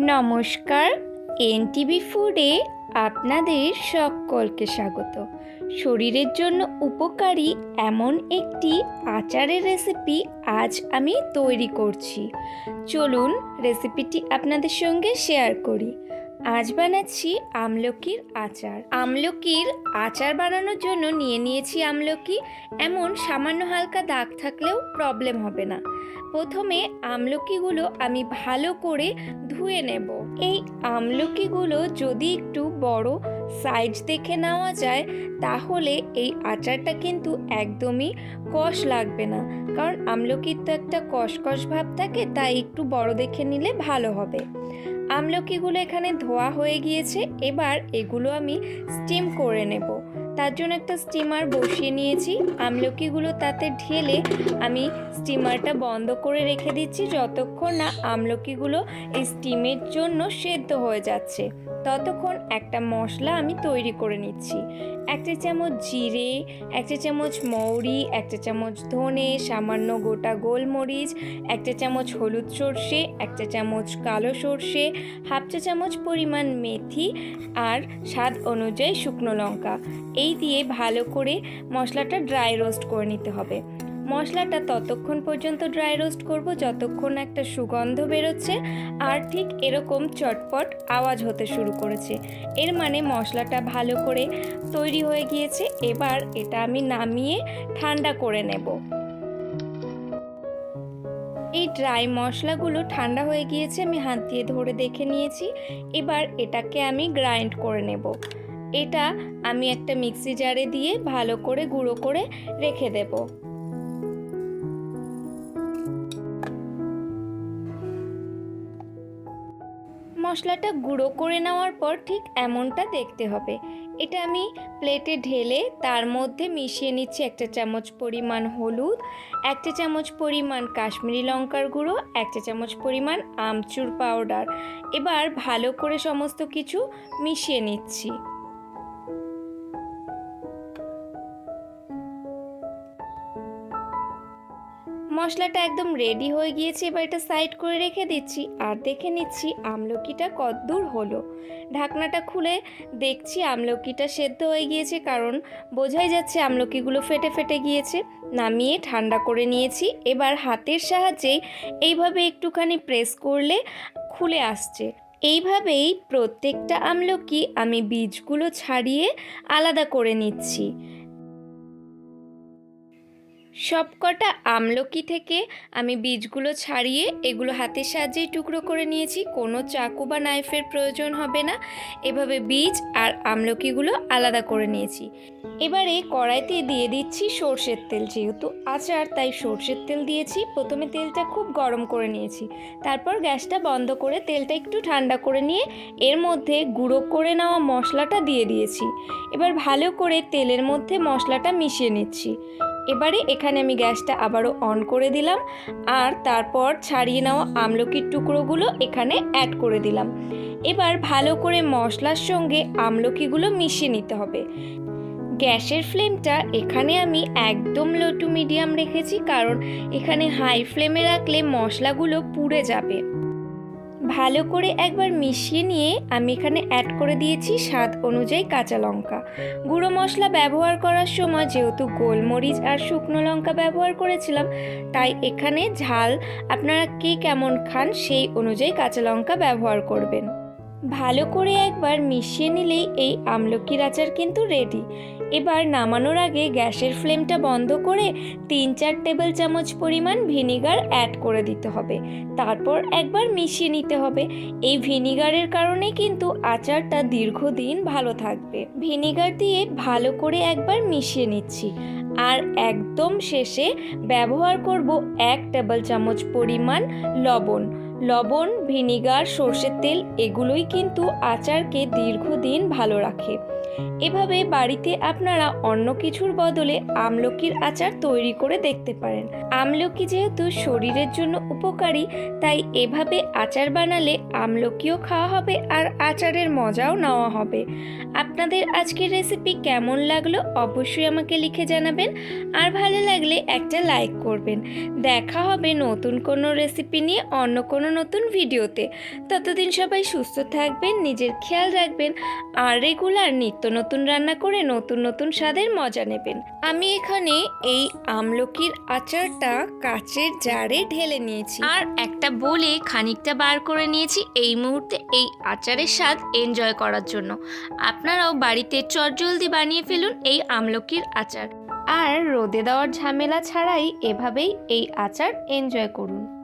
নমস্কার, এনটিভি ফুডে আপনাদের সকলকে স্বাগত। শরীরের জন্য উপকারী এমন একটি আচারের রেসিপি আজ আমি তৈরি করছি। চলুন রেসিপিটি আপনাদের সঙ্গে শেয়ার করি। আজ বানাচ্ছি আমলকির আচার। আমলকির আচার বানানোর জন্য নিয়ে নিয়েছি আমলকি। এমন সামান্য হালকা দাগ থাকলেও প্রবলেম হবে না। প্রথমে আমলকিগুলো আমি ভালো করে ধুয়ে নেব। এই আমলকিগুলো যদি একটু বড় সাইজ দেখে নেওয়া যায়, তাহলে এই আচারটা কিন্তু একদমই কষ লাগবে না। কারণ আমলকির তো একটা কষকষ ভাব থাকে, তাই একটু বড় দেখে নিলে ভালো হবে। আমলকিগুলো এখানে ধোয়া হয়ে গিয়েছে, এবার এগুলো আমি স্টিম করে নেব। তার জন্য একটা স্টিমার বসিয়ে নিয়েছি। আমলকিগুলো তাতে ঢেলে আমি স্টিমারটা বন্ধ করে রেখে দিচ্ছি, যতক্ষণ না আমলকিগুলো এই স্টিমের জন্য সেদ্ধ হয়ে যাচ্ছে। ততক্ষণ একটা মশলা আমি তৈরি করে নিচ্ছি। একটা চামচ জিরে একটা চামচ মৌরি একটা চামচ ধনে, সামান্য গোটা গোলমরিচ একটা চামচ হলুদ সর্ষে একটা চামচ কালো সর্ষে, হাফ চা চামচ পরিমাণ মেথি আর স্বাদ অনুযায়ী শুকনো লঙ্কা। এই দিয়ে ভালো করে মশলাটা ড্রাই রোস্ট করে নিতে হবে। মশলাটা ততক্ষণ পর্যন্ত ড্রাই রোস্ট করব, যতক্ষণ একটা সুগন্ধ বেরোচ্ছে। আর ঠিক এরকম চটপট আওয়াজ হতে শুরু করেছে। এর মানে মশলাটা ভালো করে তৈরি হয়ে গিয়েছে, এবার এটা আমি নামিয়ে ঠান্ডা করে নেব। এই ড্রাই মশলাগুলো ঠান্ডা হয়ে গিয়েছে, আমি হাত দিয়ে ধরে দেখে নিয়েছি। এবার এটাকে আমি গ্রাইন্ড করে নেব। এটা আমি একটা মিক্সি জারে দিয়ে ভালো করে গুঁড়ো করে রেখে দেবো। মশলাটা গুঁড়ো করে নেওয়ার পর ঠিক এমনটা দেখতে হবে। এটা আমি প্লেটে ঢেলে তার মধ্যে মিশিয়ে নিচ্ছি একটা চামচ পরিমাণ হলুদ, একটা চামচ পরিমাণ কাশ্মীরি লঙ্কার গুঁড়ো, একটা চামচ পরিমাণ আমচুর পাউডার। এবার ভালো করে সমস্ত কিছু মিশিয়ে নিচ্ছি। মশলাটা একদম রেডি হয়ে গিয়েছে, এবার এটা সাইড করে রেখে দিচ্ছি। আর দেখে নিচ্ছি আমলকিটা কতদূর হলো। ঢাকনাটা খুলে দেখছি আমলকিটা সেদ্ধ হয়ে গিয়েছে, কারণ বোঝাই যাচ্ছে আমলকিগুলো ফেটে ফেটে গিয়েছে। নামিয়ে ঠান্ডা করে নিয়েছি। এবার হাতের সাহায্যে এইভাবে একটুখানি প্রেস করলে খুলে আসছে। এইভাবেই প্রত্যেকটা আমলকি আমি বীজগুলো ছাড়িয়ে আলাদা করে নিচ্ছি। সবকটা আমলকি থেকে আমি বীজগুলো ছাড়িয়ে এগুলো হাতের সাহায্যেই টুকরো করে নিয়েছি। কোনো চাকু বা নাইফের প্রয়োজন হবে না। এভাবে বীজ আর আমলকিগুলো আলাদা করে নিয়েছি। এবারে কড়াইতে দিয়ে দিচ্ছি সর্ষের তেল। যেহেতু আচার, তাই সর্ষের তেল দিয়েছি। প্রথমে তেলটা খুব গরম করে নিয়েছি। তারপর গ্যাসটা বন্ধ করে তেলটা একটু ঠান্ডা করে নিয়ে এর মধ্যে গুঁড়ো করে নেওয়া মশলাটা দিয়ে দিয়েছি। এবার ভালো করে তেলের মধ্যে মশলাটা মিশিয়ে নিচ্ছি। এবারে এখানে আমি গ্যাসটা আবারও অন করে দিলাম আর তারপর ছাড়িয়ে নেওয়া আমলকির টুকরোগুলো এখানে অ্যাড করে দিলাম। এবার ভালো করে মশলার সঙ্গে আমলকিগুলো মিশিয়ে নিতে হবে। গ্যাসের ফ্লেমটা এখানে আমি একদম লো টু মিডিয়াম রেখেছি, কারণ এখানে হাই ফ্লেমে রাখলে মশলাগুলো পুড়ে যাবে। ভালো করে একবার মিশিয়ে নিয়ে আমি এখানে অ্যাড করে দিয়েছি স্বাদ অনুযায়ী কাঁচা লঙ্কা। গুঁড়ো মশলা ব্যবহার করার সময় যেহেতু গোলমরিচ আর শুকনো লঙ্কা ব্যবহার করেছিলাম, তাই এখানে ঝাল আপনারা কে কেমন খান সেই অনুযায়ী কাঁচা লঙ্কা ব্যবহার করবেন। ভালো করে একবার মিশিয়ে নিলেই এই আমলকির আচার কিন্তু রেডি এবার নামানোর আগে গ্যাসের ফ্লেমটা বন্ধ করে তিন চার টেবিল চামচ পরিমাণ ভিনিগার অ্যাড করে দিতে হবে। তারপর একবার মিশিয়ে নিতে হবে। এই ভিনিগারের কারণে কিন্তু আচারটা দীর্ঘদিন ভালো থাকবে। ভিনিগার দিয়ে ভালো করে একবার মিশিয়ে নিচ্ছি। আর একদম শেষে ব্যবহার করব এক টেবিল চামচ পরিমাণ লবণ। লবণ, ভিনিগার, সর্ষের তেল এগুলোই কিন্তু আচারকে দীর্ঘদিন ভালো রাখে। এভাবে বাড়িতে আপনারা অন্য কিছুর বদলে আমলকির আচার তৈরি করে দেখতে পারেন। আমলকি যেহেতু শরীরের জন্য উপকারী, তাই এভাবে আচার বানালে আমলকিও খাওয়া হবে আর আচারের মজাও নেওয়া হবে। আপনাদের আজকের রেসিপি কেমন লাগল অবশ্যই আমাকে লিখে জানাবেন। আর ভালো লাগলে একটা লাইক করবেন। দেখা হবে নতুন কোনো রেসিপি নিয়ে অন্য কোনো নতুন ভিডিওতে। ততদিন সবাই সুস্থ থাকবেন, নিজের খেয়াল রাখবেন, আর রেগুলার নিত্য নতুন রান্না করে নতুন নতুন স্বাদের মজা নেবেন। আমি এখানে এই আমলকির আচারটা কাচের জারে ঢেলে নিয়েছি। আর একটা বলে খানিকটা বার করে নিয়েছি এই মুহূর্তে এই আচারের স্বাদ এনজয় করার জন্য। আপনারাও বাড়িতে চটজলদি বানিয়ে ফেলুন এই আমলকির আচার। আর রোদে দেওয়ার ঝামেলা ছাড়াই এভাবেই এই আচার এনজয় করুন।